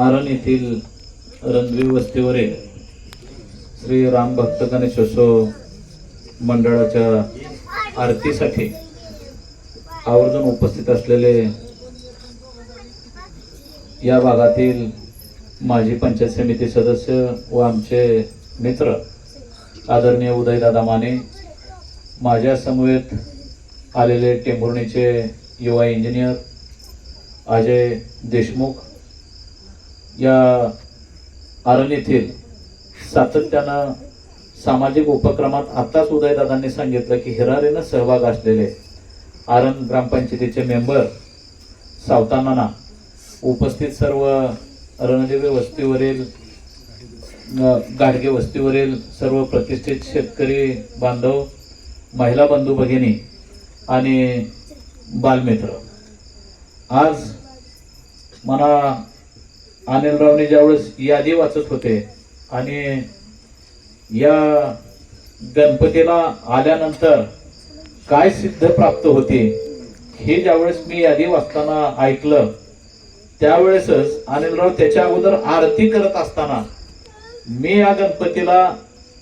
आरण येथील रणवी वस्तीवरील श्री राम भक्त गणेशोत्सव मंडळाच्या आरतीसाठी आवर्जून उपस्थित असलेले या भागातील माजी पंचायत समिती सदस्य व आमचे मित्र आदरणीय उदयदादा माने माझ्या समवेत आलेले टेंभुर्णीचे युवा इंजिनियर अजय देशमुख या आरण येथील सातत्यानं सामाजिक उपक्रमात आताच उदयदादांनी सांगितलं की हिरारीनं सहभाग असलेले आरण ग्रामपंचायतीचे मेंबर सावतानाना उपस्थित सर्व रणदेवी वस्तीवरील गाडगे वस्तीवरील सर्व प्रतिष्ठित शेतकरी बांधव महिला बंधू भगिनी आणि बालमित्र. आज मला अनिलरावने ज्यावेळेस यादी वाचत होते आणि या गणपतीला आल्यानंतर काय सिद्ध प्राप्त होते हे ज्यावेळेस मी यादी वाचताना ऐकलं त्यावेळेसच अनिलराव त्याच्या अगोदर आरती करत असताना मी या गणपतीला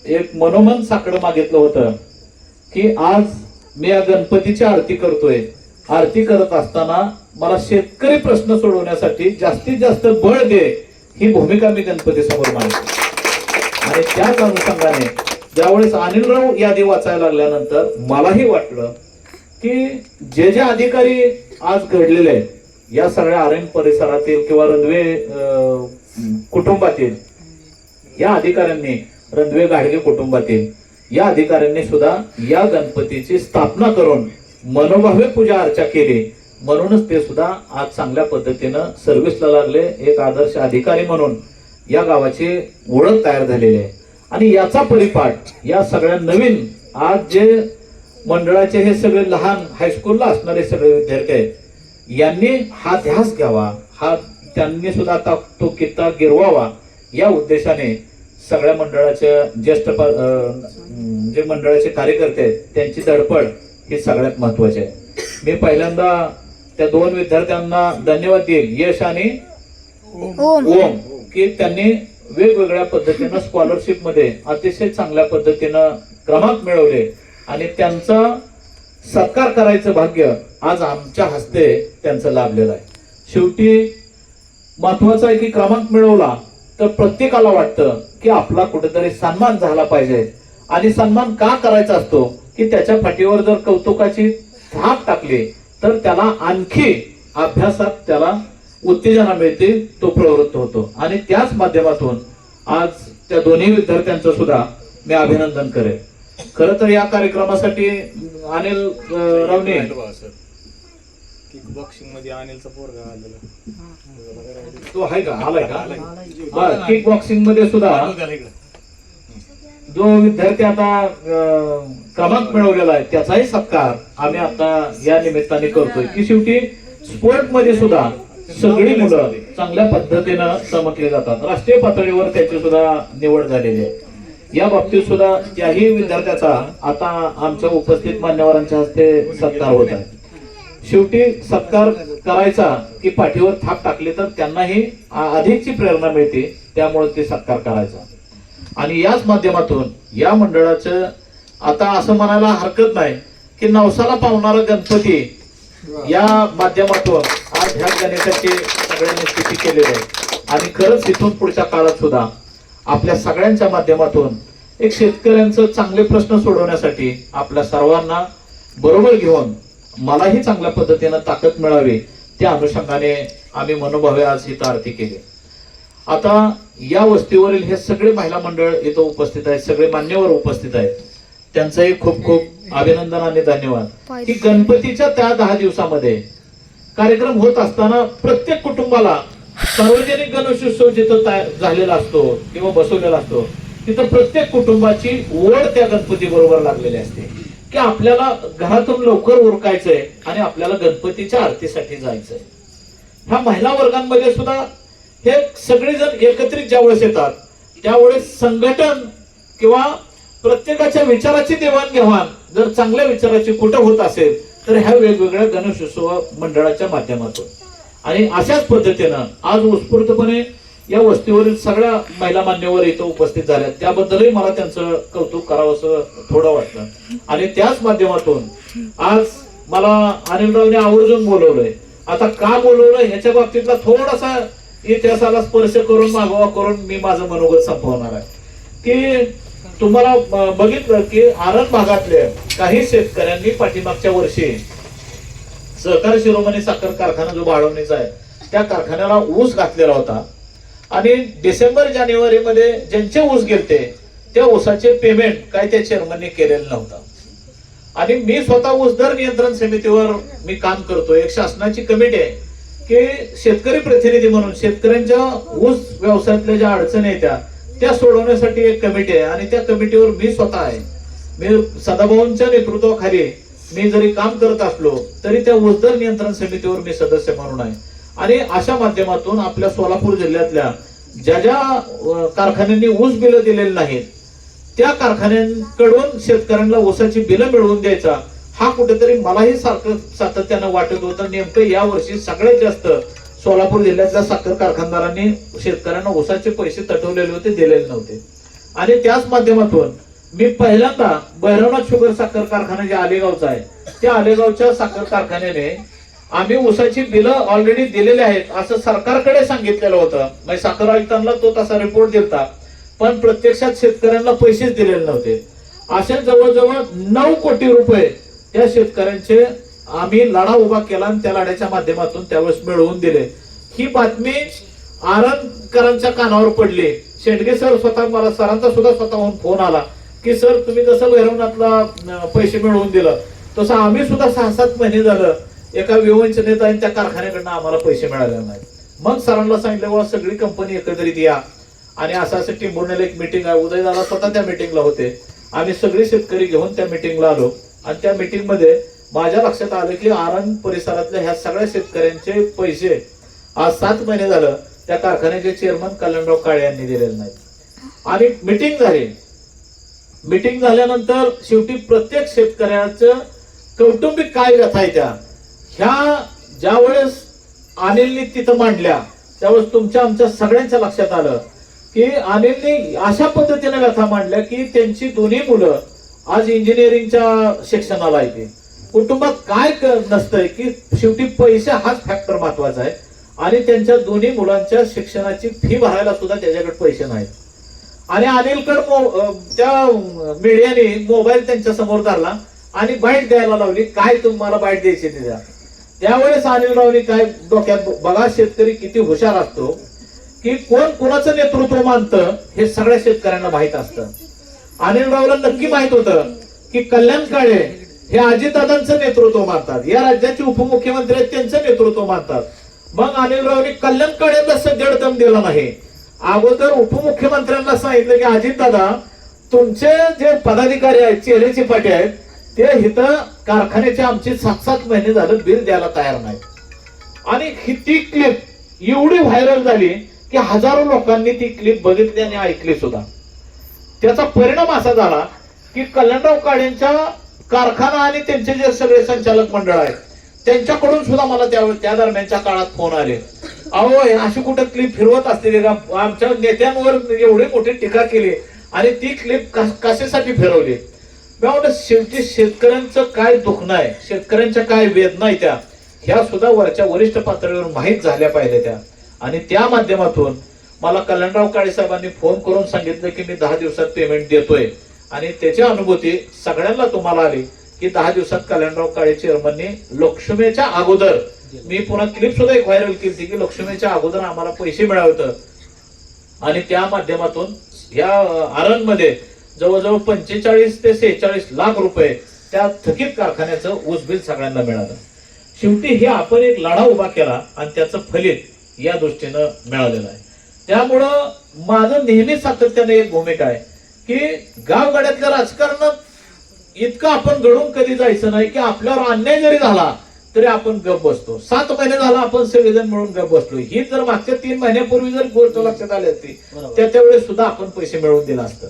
एक मनोमन साकडं मागितलं होतं की आज मी या गणपतीची आरती करतोय. आरती करत असताना मला शेतकरी प्रश्न सोडवण्यासाठी जास्तीत जास्त बळ दे ही भूमिका मी गणपती समोर मांडतो. आणि त्याच अनुषंगाने ज्यावेळेस अनिलराव यादी वाचायला लागल्यानंतर मलाही वाटलं की जे जे अधिकारी आज घडलेले आहेत या सगळ्या आर्यन परिसरातील किंवा रणवे कुटुंबातील या अधिकाऱ्यांनी रणवे गाडगे कुटुंबातील या अधिकाऱ्यांनी सुद्धा या गणपतीची स्थापना करून मनोभावे पूजा अर्चा केली. म्हणूनच ते सुद्धा आज चांगल्या पद्धतीनं सर्व्हिसला लागले. एक आदर्श अधिकारी म्हणून या गावाची ओळख तयार झालेली आहे. आणि याचा परिपाठ या सगळ्या नवीन आज जे मंडळाचे हे सगळे लहान हायस्कूलला असणारे सगळे विद्यार्थी आहेत यांनी हा ध्यास घ्यावा. हा त्यांनी सुद्धा आता तो कित्ता गिरवावा. या उद्देशाने सगळ्या मंडळाच्या ज्येष्ठ जे म्हणजे मंडळाचे कार्यकर्ते आहेत त्यांची धडपड ही सगळ्यात महत्वाची आहे. मी पहिल्यांदा त्या दोन विद्यार्थ्यांना धन्यवाद देईल यश आणि ओम. की त्यांनी वेगवेगळ्या पद्धतीनं स्कॉलरशिपमध्ये अतिशय चांगल्या पद्धतीनं क्रमांक मिळवले. आणि त्यांचा सत्कार करायचं भाग्य आज आमच्या हस्ते त्यांचं लाभलेलं आहे. शेवटी महत्वाचं आहे की क्रमांक मिळवला तर प्रत्येकाला वाटतं की आपला कुठेतरी सन्मान झाला पाहिजे. आणि सन्मान का करायचा असतो? की त्याच्या पाठीवर जर कौतुकाची धाक टाकली तर त्याला आणखी अभ्यासात त्याला उत्तेजना मिळते तो प्रवृत्त होतो. आणि त्याच माध्यमातून आज त्या दोन्ही विद्यार्थ्यांचं सुद्धा मी अभिनंदन करेन. खर तर या कार्यक्रमासाठी अनिल रावने बॉक्सिंगमध्ये अनिलचा पोरगा आलेला. तो आहे का? आलाय का? बर किक बॉक्सिंगमध्ये सुद्धा जो विद्यार्थी आता क्रमांक मिळवलेला आहे त्याचाही सत्कार आम्ही आता या निमित्ताने करतोय. की शेवटी स्पोर्टमध्ये सुद्धा सगळी मुलं चांगल्या पद्धतीनं चमकले जातात. राष्ट्रीय पातळीवर त्याची सुद्धा निवड झालेली आहे. या बाबतीत सुद्धा त्याही विद्यार्थ्याचा आता आमच्या उपस्थित मान्यवरांच्या हस्ते सत्कार होत आहे. शेवटी सत्कार करायचा की पाठीवर थाप टाकली तर त्यांनाही अधिकची प्रेरणा मिळते त्यामुळे ते सत्कार करायचा. आणि याच माध्यमातून या मंडळाचं आता असं म्हणायला हरकत नाही की नवसाला पावणारा गणपती या माध्यमातून आज ह्या गणेशाचे सगळ्यांनी स्थिती केलेली आहे. आणि खरंच इथून पुढच्या काळात सुद्धा आपल्या सगळ्यांच्या माध्यमातून एक शेतकऱ्यांचं चांगले प्रश्न सोडवण्यासाठी आपल्या सर्वांना बरोबर घेऊन मलाही चांगल्या पद्धतीनं ताकद मिळावी त्या अनुषंगाने आम्ही मनोभावे आज ही आरती केली. आता या वस्तीवरील हे सगळे महिला मंडळ इथं उपस्थित आहेत सगळे मान्यवर उपस्थित आहेत. त्यांचंही खूप खूप अभिनंदन आणि धन्यवाद. की गणपतीच्या त्या दहा दिवसामध्ये कार्यक्रम होत असताना प्रत्येक कुटुंबाला सार्वजनिक गणेशोत्सव जिथं झालेला असतो किंवा बसवलेला असतो तिथं प्रत्येक कुटुंबाची ओढ त्या गणपती बरोबर लागलेली असते. की आपल्याला घरातून लवकर उरकायचंय आणि आपल्याला गणपतीच्या आरतीसाठी जायचंय. ह्या महिला वर्गांमध्ये सुद्धा हे सगळेजण एकत्रित ज्यावेळेस येतात त्यावेळेस संघटन किंवा प्रत्येकाच्या विचाराची देवाणघेवाण जर चांगल्या विचाराची कुठं होत असेल तर ह्या वेगवेगळ्या गणेशोत्सव मंडळाच्या माध्यमातून. आणि अशाच पद्धतीनं आज उत्स्फूर्तपणे या वस्तीवरील सगळ्या महिला मान्यवर इथं उपस्थित झाल्या. त्याबद्दलही मला त्यांचं कौतुक करावं असं थोडं वाटलं. आणि त्याच माध्यमातून आज मला अनिलरावने आवर्जून बोलवलंय. आता का बोलवलंय ह्याच्या बाबतीतला थोडासा इतिहासाला स्पर्श करून मागोवा करून मी माझं मनोगत संपवणार आहे. की तुम्हाला बघितलं की आरण भागातल्या काही शेतकऱ्यांनी पाठीमागच्या वर्षी सहकार शिरोमणी साखर कारखाना जो वाढवणीचा आहे त्या कारखान्याला ऊस घातलेला होता. आणि डिसेंबर जानेवारी मध्ये ज्यांचे ऊस गेलते त्या ऊसाचे पेमेंट काय त्या चेअरमनने केलेलं नव्हतं. आणि मी स्वतः ऊस दर नियंत्रण समितीवर मी काम करतो एक शासनाची कमिटी आहे. की शेतकरी प्रतिनिधी म्हणून शेतकऱ्यांच्या ऊस व्यवसायातल्या ज्या अडचणी आहेत त्या त्या सोडवण्यासाठी एक कमिटी आहे आणि त्या कमिटीवर मी स्वतः आहे. मी सदाभाऊंच्या नेतृत्वाखाली मी जरी काम करत असलो तरी त्या ऊस दर नियंत्रण समितीवर मी सदस्य म्हणून आहे. आणि अशा माध्यमातून आपल्या सोलापूर जिल्ह्यातल्या ज्या ज्या कारखान्यांनी ऊस बिलं दिलेली नाहीत त्या कारखान्यांकडून शेतकऱ्यांना ऊसाची बिलं मिळवून द्यायचा हा कुठेतरी मलाही सारखं सातत्यानं वाटत होतं. नेमकं या वर्षी सगळ्यात जास्त सोलापूर जिल्ह्यातल्या साखर कारखानदारांनी शेतकऱ्यांना ऊसाचे पैसे तटवलेले होते दिलेले नव्हते. आणि त्याच माध्यमातून मी पहिल्यांदा भैरवनाथ शुगर साखर कारखाना जे आलेगावचा आहे त्या आलेगावच्या साखर कारखान्याने आम्ही ऊसाची बिलं ऑलरेडी दिलेली आहेत असं सरकारकडे सांगितलेलं होतं. म्हणजे साखर आयुक्तांना तो तसा रिपोर्ट दिलता पण प्रत्यक्षात शेतकऱ्यांना पैसेच दिलेले नव्हते. असे जवळजवळ नऊ कोटी रुपये त्या शेतकऱ्यांचे आम्ही लढा उभा केला आणि त्या लढ्याच्या माध्यमातून त्यावेळेस मिळवून दिले. ही बातमी आरणकरांच्या कानावर पडली. शेंडगे सर स्वतः मला सरांचा सुद्धा स्वतःहून फोन आला की सर तुम्ही जसं भैरवनाथला पैसे मिळवून दिलं तसं आम्ही सुद्धा सहा सात महिने झालं एका विवंचनेत आणि त्या कारखान्याकडनं आम्हाला पैसे मिळाले नाहीत. मग सरांना सांगितलं वा सगळी कंपनी एकत्रित या. आणि असं असं टिंबुर्ण्याला एक मिटिंग आहे. उदय दादा स्वतः त्या मिटिंगला होते. आम्ही सगळे शेतकरी घेऊन त्या मिटिंगला आलो. आणि त्या मिटिंगमध्ये माझ्या लक्षात आलं की आरण परिसरातल्या ह्या सगळ्या शेतकऱ्यांचे पैसे आज सात महिने झालं त्या कारखान्याचे चेअरमन कल्याणराव काळे यांनी दिलेले नाहीत. आणि मिटिंग झाली. मिटिंग झाल्यानंतर शेवटी प्रत्येक शेतकऱ्याचं कौटुंबिक काय व्यथा आहे त्या? ह्या ज्यावेळेस अनिलनी तिथं मांडल्या त्यावेळेस तुमच्या आमच्या सगळ्यांच्या लक्षात आलं की अनिलनी अशा पद्धतीने व्यथा मांडल्या की त्यांची दोन्ही मुलं आज इंजिनिअरिंगच्या शिक्षणाला येते कुटुंबात काय नसतंय की शेवटी पैसे हाच फॅक्टर महत्त्वाचा आहे. आणि त्यांच्या दोन्ही मुलांच्या शिक्षणाची फी भरायला सुद्धा त्याच्याकडे पैसे नाहीत. आणि अनिलकड मो- त्या मीडियाने मोबाईल त्यांच्यासमोर धरला आणि बाईट द्यायला लावली. काय तुम्हाला बाईट द्यायची ते द्या त्यावेळेस अनिलरावनी काय डोक्यात बघा शेतकरी किती हुशार असतो की कोण कोणाचं नेतृत्व मानतं हे सगळ्या शेतकऱ्यांना माहीत असतं. अनिलरावला नक्की माहीत होतं की कल्याण काळे हे अजितदादांचं नेतृत्व मानतात. या राज्याचे उपमुख्यमंत्री आहेत त्यांचं नेतृत्व मानतात. मग अनिलरावनी कल्याण काळे सज्जड दम दिला नाही. अगोदर उपमुख्यमंत्र्यांना सांगितलं की अजितदादा तुमचे जे पदाधिकारी आहेत चेहरेचे पाठी आहेत ते इथं कारखान्याचे आमचे सात सात महिने झालं बिल द्यायला तयार नाही आणि ही ती क्लिप एवढी व्हायरल झाली की हजारो लोकांनी ती क्लिप बघितली आणि ऐकली सुद्धा. त्याचा परिणाम असा झाला की कल्याणराव काळेंच्या कारखाना आणि त्यांचे जे सगळे संचालक मंडळ आहेत त्यांच्याकडून सुद्धा मला त्या त्या दरम्यानच्या काळात फोन आले. अहो अशी कुठं क्लिप फिरवत असतील का? आमच्या नेत्यांवर एवढी मोठी टीका केली आणि ती क्लिप कशासाठी फिरवली? मी म्हटलं शेवटी शेतकऱ्यांचं काय दुखणं आहे शेतकऱ्यांच्या काय वेदना आहे त्या? ह्या सुद्धा वरच्या वरिष्ठ पातळीवर माहीत झाल्या पाहिजे त्या. आणि त्या माध्यमातून मला कल्याणराव काळे साहेबांनी फोन करून सांगितलं की मी दहा दिवसात पेमेंट देतोय. आणि त्याची अनुभूती सगळ्यांना तुम्हाला आली की दहा दिवसात कल्याणराव काळे चेअरमनने लक्ष्मीच्या अगोदर मी पुन्हा क्लिप सुद्धा एक व्हायरल केली की लक्ष्मीच्या अगोदर आम्हाला पैसे मिळावतं. आणि त्या माध्यमातून या आरणमध्ये जवळजवळ पंचेचाळीस ते सेहेचाळीस लाख रुपये त्या थकीत कारखान्याचं ऊस सगळ्यांना मिळालं. शेवटी हे आपण एक लढा उभा केला आणि त्याचं फलित या दृष्टीनं मिळालेलं आहे. त्यामुळं माझं नेहमी सातत्याने एक भूमिका आहे की गावगाड्यातल्या राजकारणात इतकं आपण घडून कधी जायचं नाही की आपल्यावर अन्याय जरी झाला तरी आपण गप बसतो. सात महिने झाला आपण सगळेजण मिळून गप बसलो. ही जर मागच्या तीन महिन्यापूर्वी जर गोष्ट लक्षात आली असती त्या त्यावेळेस सुद्धा आपण पैसे मिळवून दिलं असतं.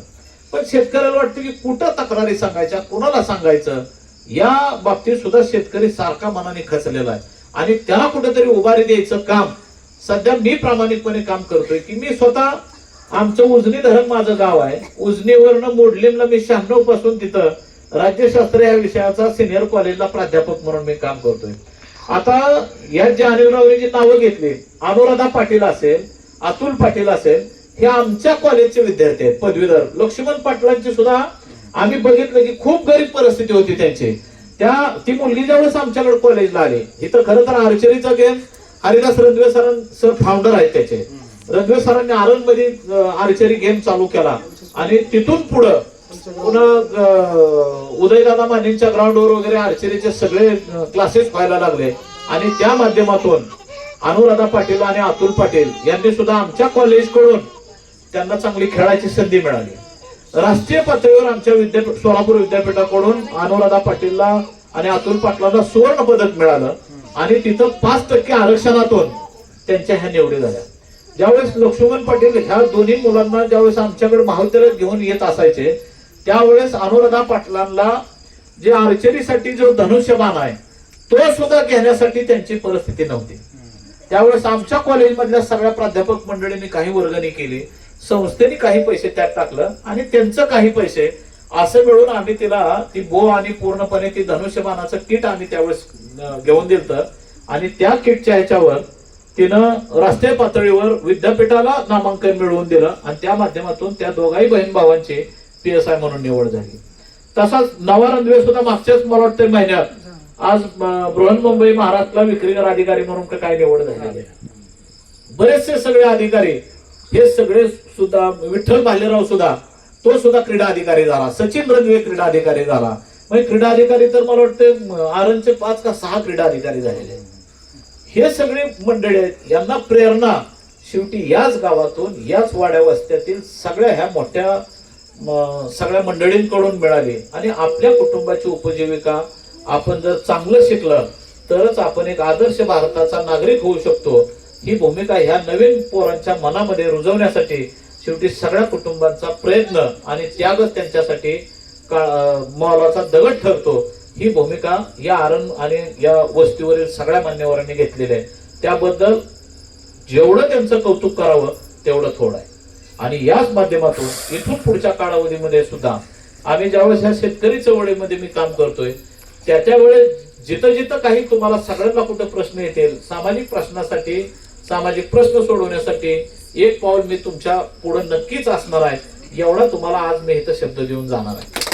पण शेतकऱ्याला वाटतं की कुठं तक्रारी सांगायच्या कुणाला सांगायचं या बाबतीत सुद्धा शेतकरी सारखा मनाने खचलेला आहे. आणि त्याला कुठेतरी उभारी द्यायचं काम सध्या मी प्रामाणिकपणे काम करतोय की मी स्वतः आमचं उजनी धरण माझं गाव आहे. उजनीवरनं मोडलीमला मी शहाण्णवपासून तिथं राज्यशास्त्र या विषयाचा सिनियर कॉलेजला प्राध्यापक म्हणून मी काम करतोय. आता या ज्या अनिलरावने जी नावं घेतली अनुराधा पाटील असेल अतुल पाटील असेल हे आमच्या कॉलेजचे विद्यार्थी आहेत. पदवीधर लक्ष्मण पाटलांची सुद्धा आम्ही बघितलं की खूप गरीब परिस्थिती होती त्यांची. त्या ती मुलगी ज्यावेळेस आमच्याकडे कॉलेजला आली इथं खरं तर आर्चरीचा game Haridas Ranve sir sir founder आहेत त्याचे. रणवे सरांनी आरणमध्ये आर्चरी गेम चालू केला. आणि तिथून पुढं पुन्हा उदयदादा मानेंच्या ग्राउंडवर वगैरे आर्चरीचे सगळे क्लासेस व्हायला लागले. आणि त्या माध्यमातून अनुराधा पाटील आणि अतुल पाटील यांनी सुद्धा आमच्या कॉलेजकडून त्यांना चांगली खेळाची संधी मिळाली. राष्ट्रीय पातळीवर आमच्या विद्यापीठ सोलापूर विद्यापीठाकडून अनुराधा पाटीलला आणि अतुल पाटलांना सुवर्ण पदक मिळालं. आणि तिथं पाच टक्के आरक्षणातून त्यांच्या ह्या निवडी झाल्या. ज्यावेळेस लक्ष्मण पाटील ह्या दोन्ही मुलांना ज्यावेळेस आमच्याकडे महाविद्यालयात घेऊन येत असायचे त्यावेळेस अनुराधा पाटलांना जे आर्चरीसाठी जो धनुष्यबाण आहे तो सुद्धा घेण्यासाठी त्यांची परिस्थिती नव्हती. त्यावेळेस आमच्या कॉलेजमधल्या सगळ्या प्राध्यापक मंडळींनी काही वर्गणी केली संस्थेने काही पैसे त्यात टाकलं आणि त्यांचं काही पैसे असं मिळून आम्ही तिला ती बो आणि पूर्णपणे ती धनुष्यबाणाचं किट आम्ही त्यावेळेस घेऊन दिलं आणि त्या किटच्या ह्याच्यावर तिनं राष्ट्रीय पातळीवर विद्यापीठाला नामांकन मिळवून दिलं आणि त्या माध्यमातून त्या दोघाही बहीण भावांची पी एस आय म्हणून निवड झाली. तसाच नवा रणवे सुद्धा मागच्याच मला वाटतं महिन्यात आज बृहन्मुंबई महाराष्ट्राला विक्रीकर अधिकारी म्हणून काय निवड झालेली बरेचसे सगळे अधिकारी हे सगळे सुद्धा विठ्ठल भालेराव सुद्धा तो सुद्धा क्रीडा अधिकारी झाला. सचिन रणवे क्रीडा अधिकारी झाला. म्हणजे क्रीडा अधिकारी तर मला वाटतं आरणचे पाच का सहा क्रीडा अधिकारी झालेले आहेत. हे सगळे मंडळी आहेत. यांना प्रेरणा शेवटी याच गावातून याच वाड्या वस्त्यातील सगळ्या ह्या मोठ्या सगळ्या मंडळींकडून मिळाली. आणि आपल्या कुटुंबाची उपजीविका आपण जर चांगलं शिकलं तरच आपण एक आदर्श भारताचा नागरिक होऊ शकतो. ही भूमिका ह्या नवीन पोरांच्या मनामध्ये रुजवण्यासाठी शेवटी सगळ्या कुटुंबांचा प्रयत्न आणि त्यागच त्यांच्यासाठी मॉलाचा दगड ठरतो ही भूमिका या आरण आणि या वस्तीवरील सगळ्या मान्यवरांनी घेतलेली आहे. त्याबद्दल जेवढं त्यांचं कौतुक करावं तेवढं थोडं आहे. आणि याच माध्यमातून इथून पुढच्या कालावधीमध्ये सुद्धा आम्ही ज्यावेळेस ह्या शेतकरी चळवळीमध्ये मी काम करतोय त्या त्यावेळेस जिथं जिथं काही तुम्हाला सगळ्यांना कुठं प्रश्न येतील सामाजिक प्रश्नासाठी सामाजिक प्रश्न सोडवण्यासाठी एक पाऊल मी तुमच्यापुढे नक्कीच असणार आहे एवढा तुम्हाला आज मी इथं शब्द देऊन जाणार आहे.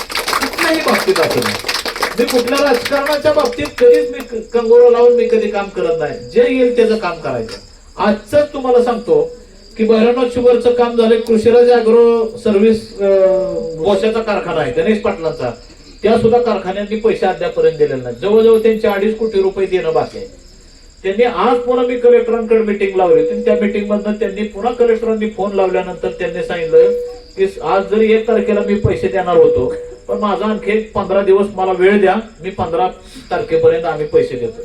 कुठल्याही बाबतीत असं नाही मी कुठल्या राजकारणाच्या बाबतीत कधीच मी कंगोरा लावून मी कधी काम करत नाही. जे येईल त्याचं काम करायचं. आजच तुम्हाला सांगतो की भैरवनाथ शुगरचं काम झालं कृषीराज अॅग्रो सर्व्हिस बोशाचा कारखाना आहे गणेश पाटलांचा. त्या सुद्धा कारखान्यांनी पैसे अद्यापर्यंत दिलेले नाही जवळजवळ त्यांचे अडीच कोटी रुपये देणं बाकी आहे. त्यांनी आज पुन्हा मी कलेक्टरांकडे मिटिंग लावली होती. आणि त्या मिटिंग मधनं त्यांनी पुन्हा कलेक्टरांनी फोन लावल्यानंतर त्यांनी सांगितलं की आज जरी एक तारखेला मी पैसे देणार होतो पण माझा आणखी एक पंधरा दिवस मला वेळ द्या. मी पंधरा तारखेपर्यंत आम्ही पैसे देतो.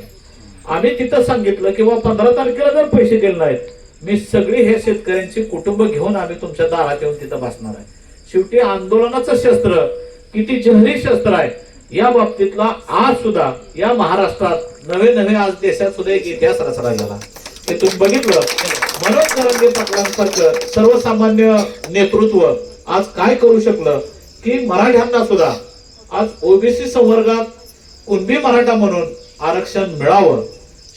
आम्ही तिथं सांगितलं किंवा पंधरा तारखेला जर पैसे दिले नाहीत मी सगळी हे शेतकऱ्यांची कुटुंब घेऊन आम्ही तुमच्या दारात येऊन तिथं बसणार आहे. शेवटी आंदोलनाचं शस्त्र किती जहरी शस्त्र आहे या बाबतीतला आज सुद्धा या महाराष्ट्रात नवे नवे आज देशात सुद्धा एक इतिहास रचला गेला. हे तुम्ही बघितलं. मनोज करंगे पाटलांसारखं सर्वसामान्य नेतृत्व आज काय करू शकलं? की मराठ्यांना सुद्धा. आज ओबीसी संवर्गात कुणबी मराठा म्हणून आरक्षण मिळावं.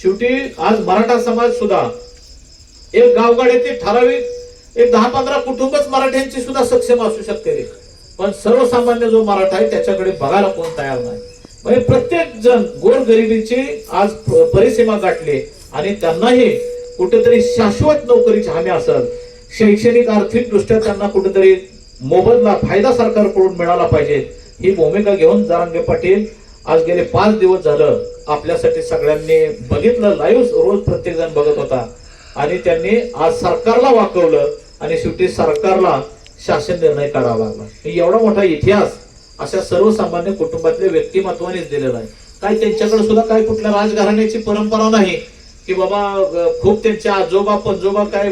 शेवटी आज मराठा समाज सुद्धा एक गावगाड्यातील ठराविक एक दहा पंधरा कुटुंबच मराठ्यांची सुद्धा सक्षम असू शकते. पण सर्वसामान्य जो मराठा आहे त्याच्याकडे बघायला कोण तयार नाही. म्हणजे प्रत्येक जण गोरगरिबीची आज परिसीमा गाठली आणि त्यांनाही कुठेतरी शाश्वत नोकरीची हमी असेल. शैक्षणिक आर्थिक दृष्ट्या त्यांना कुठेतरी मोबदला फायदा सरकारकडून मिळाला पाहिजे. ही भूमिका घेऊन जारांगे पाटील आज गेले पाच दिवस झालं आपल्यासाठी सगळ्यांनी बघितलं लाईव्ह रोज प्रत्येकजण बघत होता. आणि त्यांनी आज सरकारला वाकवलं आणि शेवटी सरकारला शासन निर्णय करावा लागला. हे एवढा मोठा इतिहास अशा सर्वसामान्य कुटुंबातल्या व्यक्तिमत्वानेच दिलेला आहे. काय त्यांच्याकडे सुद्धा काय कुठल्या राजघराण्याची परंपरा नाही की बाबा खूप त्यांच्या आजोबा पंजोबा काय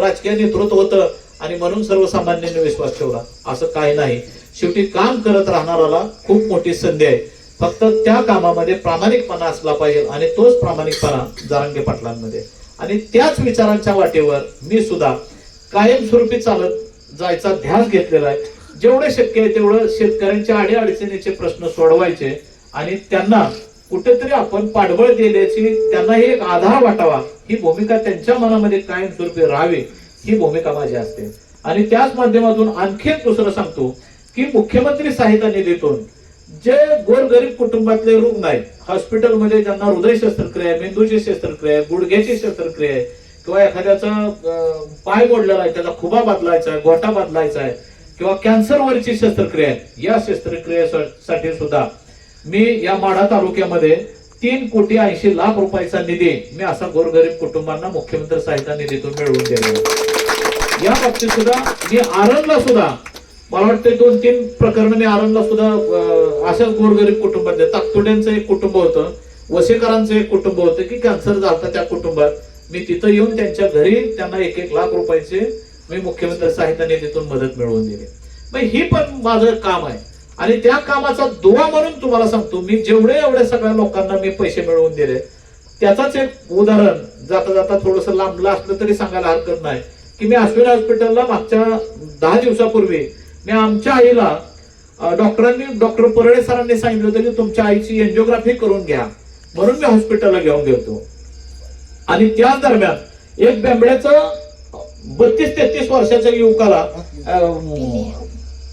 राजकीय नेतृत्व होतं आणि म्हणून सर्वसामान्यांनी विश्वास ठेवला. असं काही नाही. शेवटी काम करत राहणाराला खूप मोठी संधी आहे. फक्त त्या कामामध्ये प्रामाणिकपणा असला पाहिजे आणि तोच प्रामाणिकपणा जारांगे पाटलांमध्ये. आणि त्याच विचारांच्या वाटेवर मी सुद्धा कायमस्वरूपी चालत जायचा ध्यास घेतलेला आहे. जेवढे शक्य आहे तेवढं शेतकऱ्यांच्या अडीअडचणीचे प्रश्न सोडवायचे आणि त्यांना कुठेतरी आपण पाठबळ दिल्याची त्यांना एक आधार वाटावा. ही भूमिका त्यांच्या मनामध्ये कायमस्वरूपी राहावी. ही भूमिका माझी असते आणि त्याच माध्यमातून आणखी एक दुसरं सांगतो की मुख्यमंत्री सहायता निधीतून जे गोरगरीब कुटुंबातले रुग्ण आहेत हॉस्पिटलमध्ये ज्यांना हृदय शस्त्रक्रिया आहे मेंदूची शस्त्रक्रिया आहे गुडघ्याची शस्त्रक्रिया आहे किंवा एखाद्याचा पाय मोडलेला आहे त्याचा खुबा बदलायचा आहे गोठा बदलायचा आहे किंवा कॅन्सरवरची शस्त्रक्रिया आहे या शस्त्रक्रियेसाठी सुद्धा मी या माढा तालुक्यामध्ये तीन कोटी ऐंशी लाख रुपयाचा निधी मी असा गोरगरीब कुटुंबांना मुख्यमंत्री सहायता निधीतून मिळवून दिलेला आहे. या बाबतीत सुद्धा मी आरणला सुद्धा मला वाटतं दोन तीन प्रकरण मी आरणला सुद्धा अशाच गोरगरीब कुटुंबात ताकतुड्यांचं एक कुटुंब होतं वसेकरांचं एक कुटुंब होतं की कॅन्सर झाला त्या कुटुंबात. मी तिथं येऊन त्यांच्या घरी त्यांना एक एक लाख रुपयाचे मी मुख्यमंत्री साहित्याने तिथून मदत मिळवून दिली. मग ही पण माझं काम आहे. आणि त्या कामाचा दुवा म्हणून तुम्हाला सांगतो मी जेवढे एवढ्या सगळ्या लोकांना मी पैसे मिळवून दिले त्याचाच एक उदाहरण जाता जाता थोडस लांबलं असलं तरी सांगायला हरकत नाही. की मी अश्विनी हॉस्पिटलला मागच्या दहा दिवसापूर्वी मी आमच्या आईला डॉक्टरांनी डॉक्टर परळे सरांनी सांगितलं होतं की तुमच्या आईची एन्जिओग्राफी करून घ्या. म्हणून मी हॉस्पिटलला घेऊन गेलो आणि त्याच दरम्यान एक बेंबड्याचं बत्तीस तेहतीस वर्षाच्या युवकाला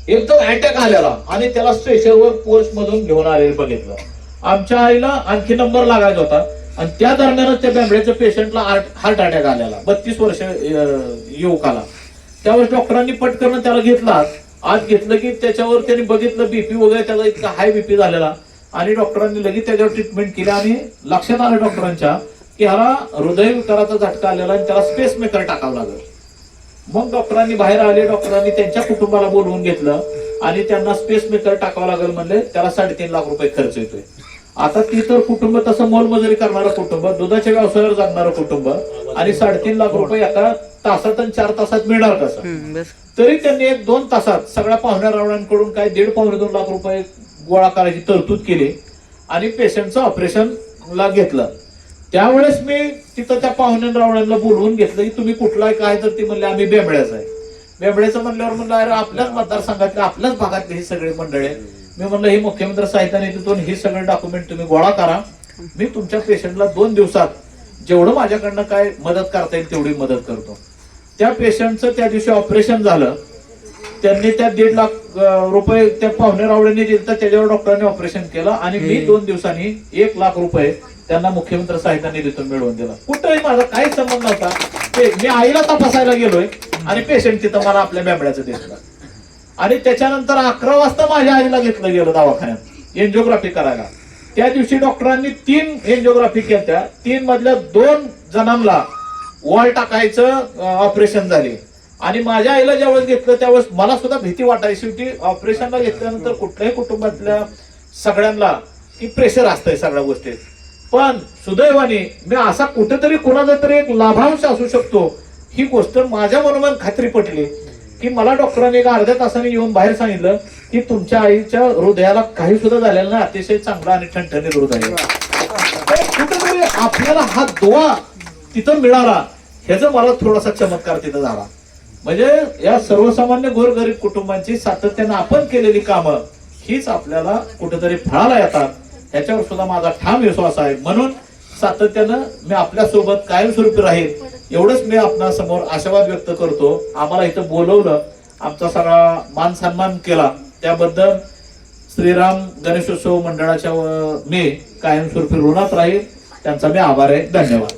एकदम अटॅक आलेला आणि त्याला स्पेशलवर पोर्च मधून घेऊन आलेलं बघितलं. आमच्या आईला आणखी नंबर लागायचा होता आणि त्या दरम्यानच त्या बेंबड्याच्या पेशंटला हार्ट अटॅक आलेला. बत्तीस वर्ष युवकाला. त्यावेळेस डॉक्टरांनी पटकन त्याला घेतला. आज घेतलं की त्याच्यावर त्यांनी बघितलं बीपी वगैरे त्याला इतका हाय बीपी झालेला. आणि डॉक्टरांनी लगेच त्याच्यावर ट्रीटमेंट केली आणि लक्षात आलं डॉक्टरांच्या की ह्याला हृदयविकाराचा झटका आलेला आणि त्याला स्पेस मेकर टाकावं लागेल. मग डॉक्टरांनी बाहेर आले डॉक्टरांनी त्यांच्या कुटुंबाला बोलवून घेतलं आणि त्यांना स्पेस मेकर टाकावं लागेल म्हणले त्याला साडेतीन लाख रुपये खर्च येतोय. आता ती तर कुटुंब तसं मोलमजुरी करणारं कुटुंब दुधाच्या व्यवसायावर जगणारं कुटुंब आणि साडेतीन लाख रुपये एका तासात आणि चार तासात मिळणार कसं? तरी त्यांनी एक दोन तासात सगळ्या पाहुण्या रावणांकडून काय दीड पावणे दोन लाख रुपये गोळा करायची तरतूद केली आणि पेशंटचं ऑपरेशनला घेतलं. त्यावेळेस मी तिथं त्या पाहुण्या रावणांना बोलवून घेतलं की तुम्ही कुठला आहे काय तर ती म्हणले आम्ही बेंबड्याचं आहे. बेंबड्याचं म्हणल्यावर म्हणलं अरे आपल्याच मतदारसंघातले आपल्याच भागातले ही सगळे मंडळी आहे. मी म्हणलं हे मुख्यमंत्री सहायता निधीतून हे सगळे डॉक्युमेंट तुम्ही गोळा करा. मी तुमच्या पेशंटला दोन दिवसात जेवढं माझ्याकडनं काय मदत करता येईल तेवढी मदत करतो. त्या पेशंटचं त्या दिवशी ऑपरेशन झालं. त्यांनी त्या दीड लाख रुपये त्या पाहुणे रावड्यांनी दिलं तर त्याच्यावर डॉक्टरांनी ऑपरेशन केलं आणि मी दोन दिवसांनी एक लाख रुपये त्यांना मुख्यमंत्री सहायता निधीतून मिळवून दिला. कुठंही माझा काहीच संबंध नव्हता. ते मी आईला तपासायला गेलोय आणि पेशंट तिथं मला आपल्या बेंबड्याचं दिसलं. आणि त्याच्यानंतर अकरा वाजता माझ्या आईला घेतलं गेलं दवाखान्यात. एन्जिओग्राफी करायला. त्या दिवशी डॉक्टरांनी तीन एन्जिओग्राफी केल्या तीन मधल्या दोन जणांना वॉल टाकायचं ऑपरेशन झाले. आणि माझ्या आईला ज्यावेळेस घेतलं त्यावेळेस मला सुद्धा भीती वाटायची होती. ऑपरेशनला घेतल्यानंतर कुठल्याही कुटुंबातल्या सगळ्यांना की प्रेशर असतंय सगळ्या गोष्टीत. पण सुदैवाने मी असा कुठेतरी कुणाचा तरी एक लाभांश असू शकतो. ही गोष्ट माझ्या मनोमन खात्री पटली. की मला डॉक्टरांनी एका अर्ध्या तासाने येऊन बाहेर सांगितलं की तुमच्या आईच्या हृदयाला काही सुद्धा झालेलं नाही अतिशय चांगला आणि ठणठणीत हृदय कुठेतरी आपल्याला हा दुवा तिथं मिळाला ह्याचा मला थोडासा चमत्कार तिथं झाला. म्हणजे या सर्वसामान्य गोरगरीब कुटुंबांची सातत्यानं आपण केलेली कामं हीच आपल्याला कुठेतरी फळाला येतात. याच्यावर सुद्धा माझा ठाम विश्वास आहे. म्हणून सातत्यानं मी आपल्यासोबत कायमस्वरूपी राहील एवढंच मी आपणा समोर आशावाद व्यक्त करतो. आम्हाला इथं बोलवलं आमचा सगळा मान सन्मान केला. त्याबद्दल श्रीराम गणेशोत्सव मंडळाच्या मी कायमस्वरूपी ऋणात राहील. त्यांचा मी आभार आहे. धन्यवाद.